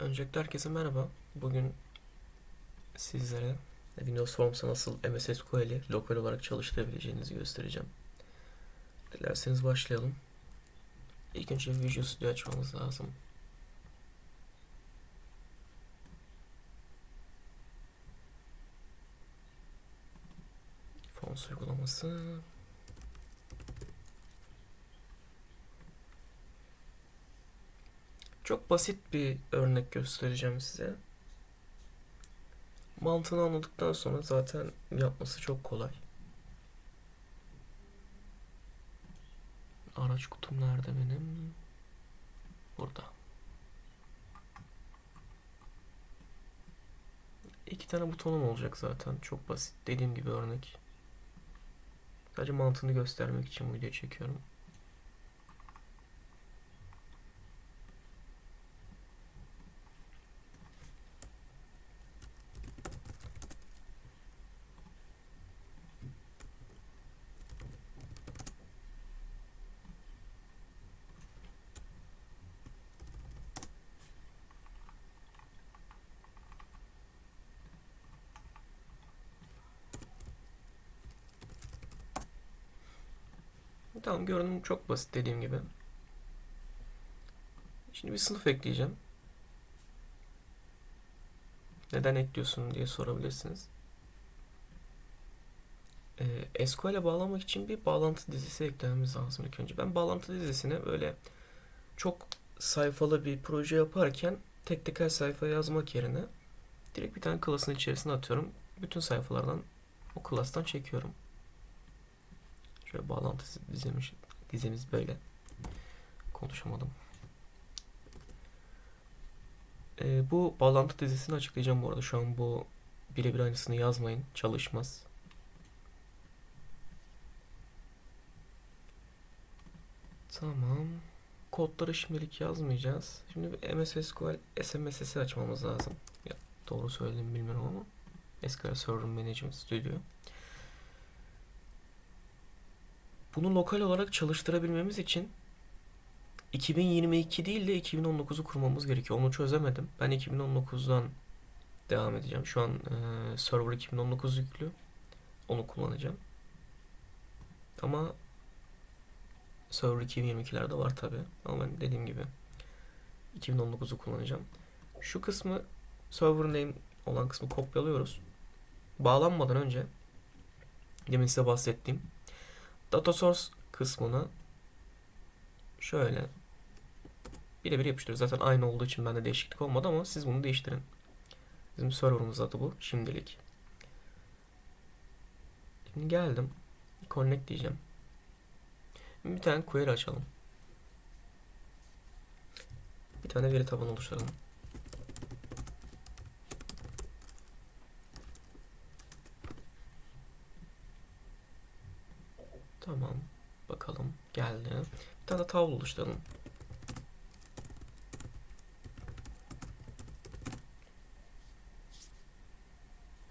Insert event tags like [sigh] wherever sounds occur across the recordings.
Öncelikle herkese merhaba. Bugün sizlere Windows Forms'a nasıl MS SQL'i lokal olarak çalıştırabileceğinizi göstereceğim. Dilerseniz başlayalım. İlk önce Visual Studio açmamız lazım. Forms uygulaması. Çok basit bir örnek göstereceğim size. Mantığını anladıktan sonra zaten yapması çok kolay. Araç kutum nerede benim? Burada. İki tane butonum olacak zaten. Çok basit. Dediğim gibi örnek. Sadece mantığını göstermek için bu videoyu çekiyorum. Tamam görünüm çok basit dediğim gibi. Şimdi bir sınıf ekleyeceğim. Neden ekliyorsun diye sorabilirsiniz. Ee, SQL'e bağlamak için bir bağlantı dizisi eklememiz lazım ilk önce. Ben bağlantı dizisine böyle çok sayfalı bir proje yaparken tek tek her sayfa yazmak yerine direkt bir tane klasın içerisine atıyorum. Bütün sayfalardan o klastan çekiyorum. Şöyle bağlantı dizimiz, dizimiz böyle. Konuşamadım. Ee, bu bağlantı dizisini açıklayacağım bu arada. Şu an bu birebir aynısını yazmayın. Çalışmaz. Tamam. Kodları şimdilik yazmayacağız. Şimdi bir MS SQL SMSS'i açmamız lazım. Ya, doğru söyledim bilmiyorum ama. SQL Server Management Studio. Bunu lokal olarak çalıştırabilmemiz için 2022 değil de 2019'u kurmamız gerekiyor. Onu çözemedim. Ben 2019'dan devam edeceğim. Şu an e, server 2019 yüklü. Onu kullanacağım. Ama server 2022'lerde var tabi. Ama ben dediğim gibi 2019'u kullanacağım. Şu kısmı server name olan kısmı kopyalıyoruz. Bağlanmadan önce demin size bahsettiğim Data source kısmına şöyle birebir yapıştırıyoruz. Zaten aynı olduğu için bende değişiklik olmadı ama siz bunu değiştirin. Bizim serverımız adı bu şimdilik. Şimdi geldim. Connect diyeceğim. Bir tane query açalım. Bir tane veri tabanı oluşturalım. Tamam. Bakalım. Geldi. Bir tane tavla oluşturalım.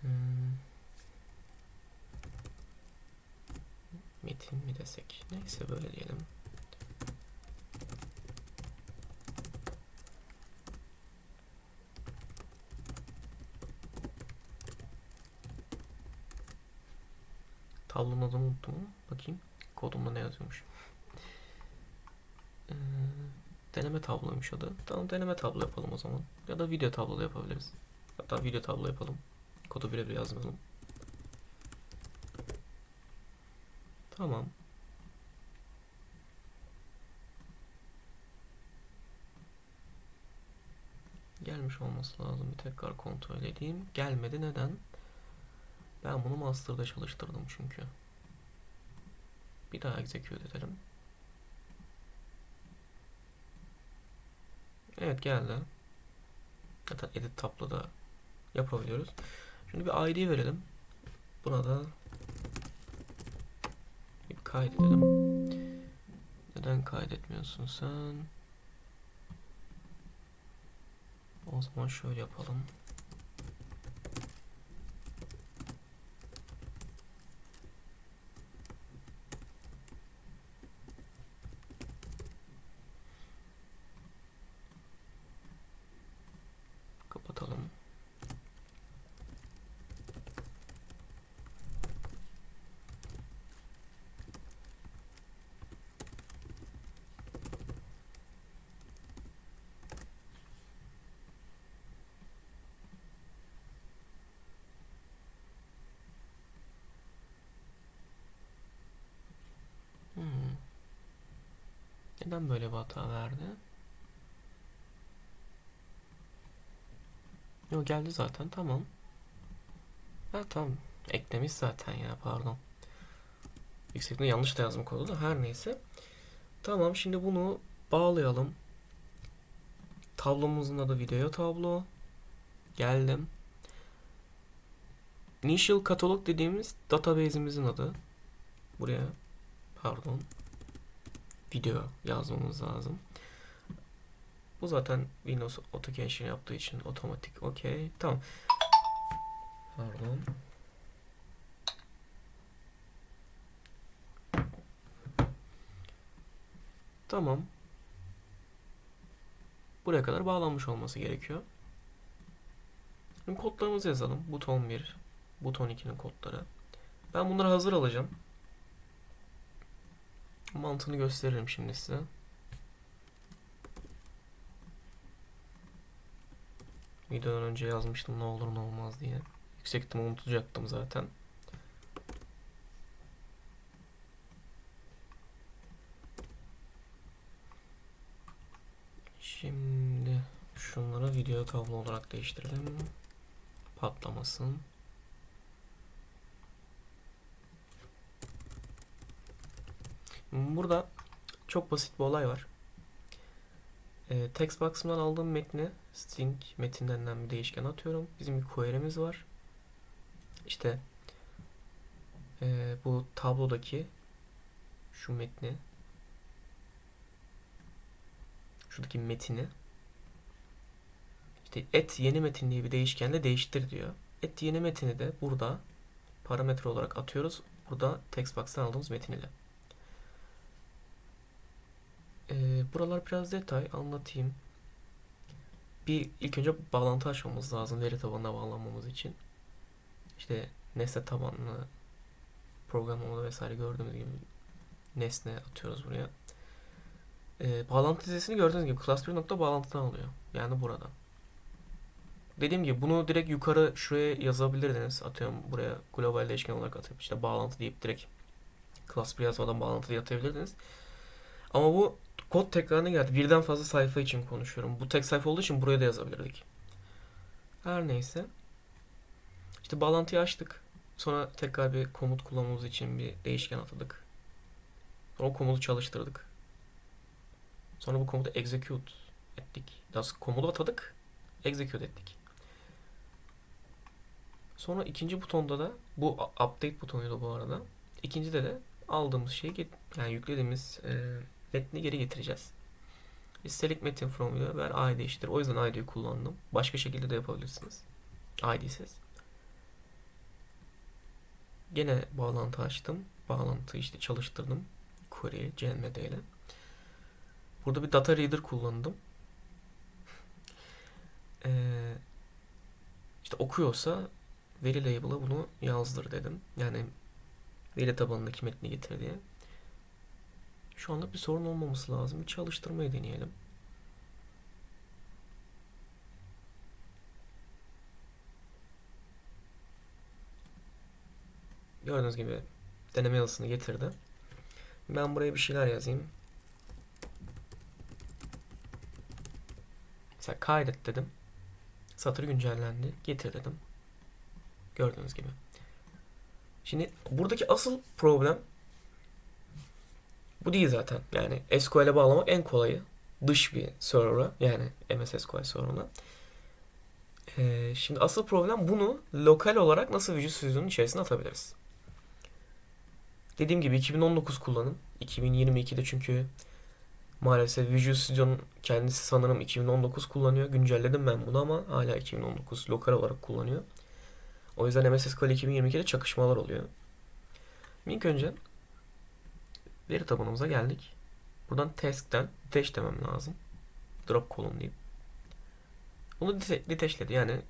Hmm. Metin mi desek? Neyse böyle diyelim. Tablonun adını unuttum ama bakayım. Kodumda ne yazıyormuş. Ee, deneme tabloymuş adı. Tamam deneme tablo yapalım o zaman. Ya da video tablo da yapabiliriz. Hatta video tablo yapalım. Kodu birebir yazmayalım. Tamam. Gelmiş olması lazım. Bir tekrar kontrol edeyim. Gelmedi. Neden? Ben bunu master'da çalıştırdım çünkü. Daha execute edelim. Evet geldi. Zaten edit tab'la da yapabiliyoruz. Şimdi bir ID verelim. Buna da bir kaydedelim. Neden kaydetmiyorsun sen? O zaman şöyle yapalım. Neden böyle bir hata verdi? Yok geldi zaten tamam. Ha tamam. Eklemiş zaten ya pardon. Yüksekliğinde yanlış da yazdım kodu da her neyse. Tamam şimdi bunu bağlayalım. Tablomuzun adı video tablo. Geldim. Initial Catalog dediğimiz database'imizin adı. Buraya pardon video yazmamız lazım. Bu zaten Windows Authentication yaptığı için otomatik okey. Tamam. Pardon. Tamam. Buraya kadar bağlanmış olması gerekiyor. Şimdi kodlarımızı yazalım. Buton 1, buton 2'nin kodları. Ben bunları hazır alacağım. Mantığını gösteririm şimdi size. Videodan önce yazmıştım ne olur ne olmaz diye. Yüksek unutacaktım zaten. Şimdi şunları video tablo olarak değiştirelim. Patlamasın. Burada çok basit bir olay var. E, text box'ımdan aldığım metni string metin denilen bir değişken atıyorum. Bizim bir query'miz var. İşte e, bu tablodaki şu metni şuradaki metini işte et yeni metin diye bir değişkenle değiştir diyor. Et yeni metini de burada parametre olarak atıyoruz. Burada text box'tan aldığımız metin ile. Ee, buralar biraz detay anlatayım. Bir ilk önce bağlantı açmamız lazım veri tabanına bağlanmamız için. İşte nesne tabanlı programlamada vesaire gördüğümüz gibi nesne atıyoruz buraya. Ee, bağlantı dizisini gördüğünüz gibi class 1 nokta bağlantıdan alıyor. Yani buradan. Dediğim gibi bunu direkt yukarı şuraya yazabilirdiniz. Atıyorum buraya global değişken olarak atıp işte bağlantı deyip direkt class 1 yazmadan bağlantı diye atabilirdiniz. Ama bu kod tekrarına geldi. Birden fazla sayfa için konuşuyorum. Bu tek sayfa olduğu için buraya da yazabilirdik. Her neyse. İşte bağlantıyı açtık. Sonra tekrar bir komut kullanmamız için bir değişken atadık. Sonra o komutu çalıştırdık. Sonra bu komutu execute ettik. Daha komutu atadık. Execute ettik. Sonra ikinci butonda da bu update butonuydu bu arada. İkincide de aldığımız şeyi yani yüklediğimiz e, metni geri getireceğiz. Select metin video ver ID değiştir. O yüzden ID'yi kullandım. Başka şekilde de yapabilirsiniz. ID'siz. Gene bağlantı açtım. Bağlantı işte çalıştırdım. Query CMD ile. Burada bir data reader kullandım. [laughs] Ee, işte okuyorsa veri label'a bunu yazdır dedim. Yani veri tabanındaki metni getir diye. Şu anda bir sorun olmaması lazım. Bir çalıştırmayı deneyelim. Gördüğünüz gibi deneme yazısını getirdi. Ben buraya bir şeyler yazayım. Mesela kaydet dedim. Satır güncellendi. Getir dedim. Gördüğünüz gibi. Şimdi buradaki asıl problem bu değil zaten. Yani SQL'e bağlamak en kolayı. Dış bir server'a yani MS SQL server'ına. Ee, şimdi asıl problem bunu lokal olarak nasıl Visual Studio'nun içerisine atabiliriz. Dediğim gibi 2019 kullanım. 2022'de çünkü maalesef Visual Studio'nun kendisi sanırım 2019 kullanıyor. Güncelledim ben bunu ama hala 2019 lokal olarak kullanıyor. O yüzden MS SQL 2022'de çakışmalar oluyor. İlk önce Veri tabanımıza geldik. Buradan task'ten detach demem lazım. Drop column deyip. Bunu detachledi yani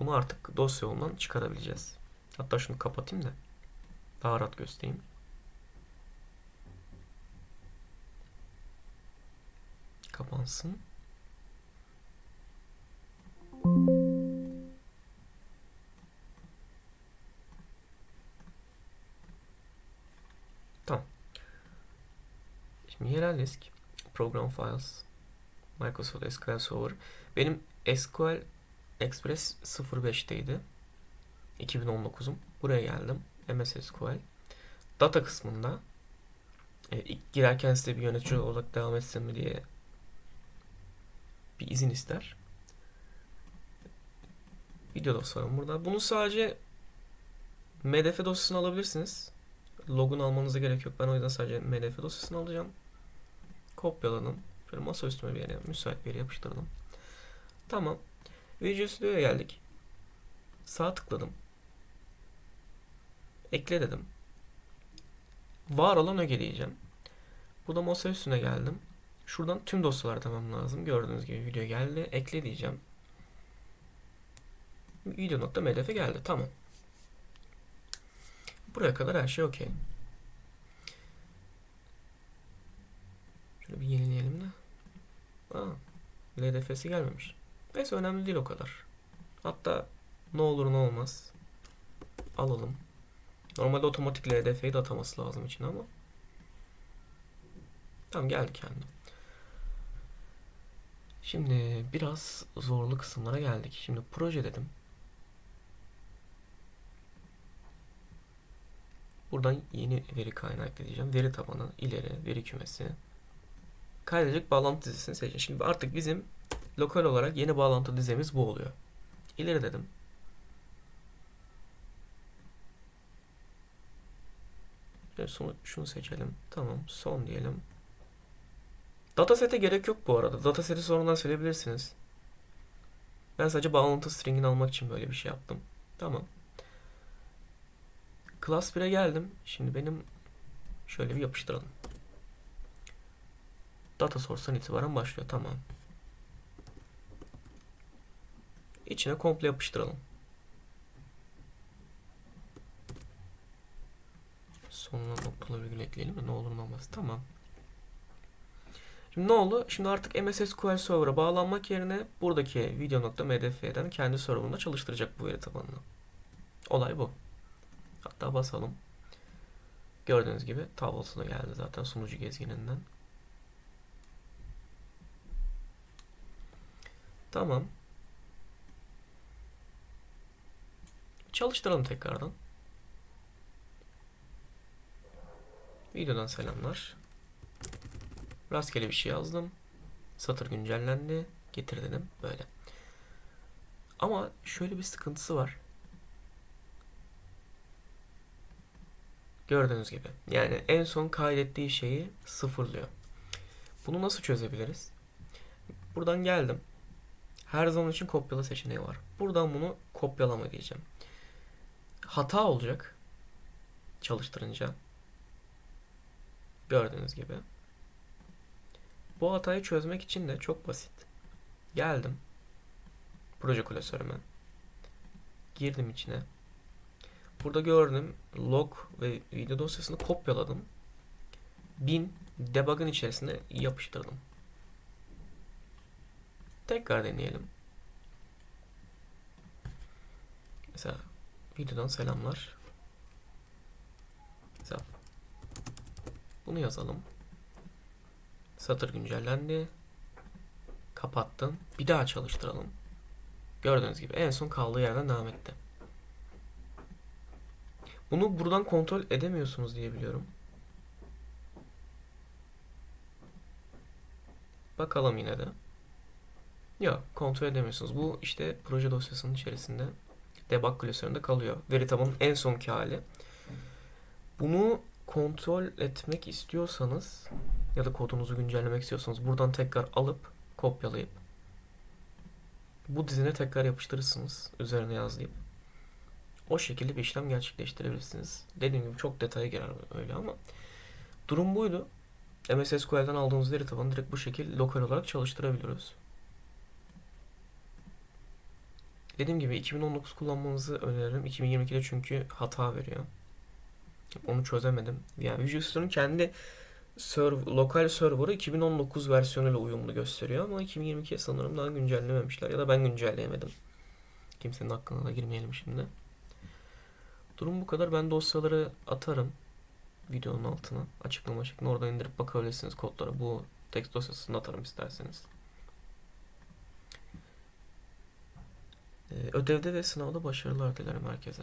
bunu artık dosya yolundan çıkarabileceğiz. Hatta şunu kapatayım da daha rahat göstereyim. Kapansın. Şimdi yerel disk Program Files. Microsoft SQL Server. Benim SQL Express 05'teydi. 2019'um. Buraya geldim. MS SQL. Data kısmında e, ilk girerken size bir yönetici olarak devam etsin mi diye bir izin ister. Video dosyalarım burada. Bunu sadece MDF dosyasını alabilirsiniz. Log'unu almanıza gerek yok. Ben o yüzden sadece MDF dosyasını alacağım. Kopyaladım. Şöyle masa üstüme bir yere, müsait bir yere yapıştırdım. Tamam. Visual Studio'ya geldik. Sağ tıkladım. Ekle dedim. Var olan öge diyeceğim. Burada masa üstüne geldim. Şuradan tüm dosyaları tamam lazım. Gördüğünüz gibi video geldi. Ekle diyeceğim. Video.mdf geldi. Tamam. Buraya kadar her şey okey. Şöyle bir yenileyelim de. Aa, LDF'si gelmemiş. Neyse önemli değil o kadar. Hatta ne olur ne olmaz. Alalım. Normalde otomatik LDF'yi de ataması lazım için ama. Tamam geldi kendi. Şimdi biraz zorlu kısımlara geldik. Şimdi proje dedim. Buradan yeni veri kaynağı ekleyeceğim. Veri tabanı, ileri, veri kümesi. Kaydedecek bağlantı dizisini seçin. Şimdi artık bizim lokal olarak yeni bağlantı dizemiz bu oluyor. İleri dedim. Ve şunu seçelim. Tamam. Son diyelim. Datasete gerek yok bu arada. Dataseti sonradan silebilirsiniz. Ben sadece bağlantı stringini almak için böyle bir şey yaptım. Tamam. Class 1'e geldim. Şimdi benim şöyle bir yapıştıralım. Data source'tan itibaren başlıyor. Tamam. İçine komple yapıştıralım. Sonuna noktalı virgül ekleyelim de ne olur ne olmaz. Tamam. Şimdi ne oldu? Şimdi artık MS SQL Server'a bağlanmak yerine buradaki video.mdf'den kendi server'ında çalıştıracak bu veri tabanını. Olay bu. Hatta basalım. Gördüğünüz gibi tablosuna geldi zaten sunucu gezgininden. Tamam. Çalıştıralım tekrardan. Videodan selamlar. Rastgele bir şey yazdım. Satır güncellendi. Getir dedim. Böyle. Ama şöyle bir sıkıntısı var. Gördüğünüz gibi. Yani en son kaydettiği şeyi sıfırlıyor. Bunu nasıl çözebiliriz? Buradan geldim. Her zaman için kopyala seçeneği var. Buradan bunu kopyalama diyeceğim. Hata olacak. Çalıştırınca. Gördüğünüz gibi. Bu hatayı çözmek için de çok basit. Geldim. Proje klasörüme. Girdim içine. Burada gördüm log ve video dosyasını kopyaladım. Bin debug'ın içerisine yapıştırdım. Tekrar deneyelim. Mesela videodan selamlar. Mesela bunu yazalım. Satır güncellendi. Kapattım. Bir daha çalıştıralım. Gördüğünüz gibi en son kaldığı yerden devam etti. Bunu buradan kontrol edemiyorsunuz diye biliyorum. Bakalım yine de. Yok kontrol edemiyorsunuz. Bu işte proje dosyasının içerisinde debug klasöründe kalıyor. Veri tabanının en sonki hali. Bunu kontrol etmek istiyorsanız ya da kodunuzu güncellemek istiyorsanız buradan tekrar alıp kopyalayıp bu dizine tekrar yapıştırırsınız üzerine yazlayıp o şekilde bir işlem gerçekleştirebilirsiniz. Dediğim gibi çok detaya girer öyle ama durum buydu. MS SQL'den aldığımız veri tabanı direkt bu şekilde lokal olarak çalıştırabiliyoruz. Dediğim gibi 2019 kullanmanızı öneririm. 2022'de çünkü hata veriyor. Onu çözemedim. Yani Visual Studio'nun kendi serv lokal server'ı 2019 versiyonuyla uyumlu gösteriyor ama 2022'ye sanırım daha güncellememişler ya da ben güncelleyemedim. Kimsenin hakkına da girmeyelim şimdi. Durum bu kadar. Ben dosyaları atarım videonun altına açıklama şeklinde oradan indirip bakabilirsiniz kodlara. Bu text dosyasını atarım isterseniz. Ödevde ve sınavda başarılar dilerim herkese.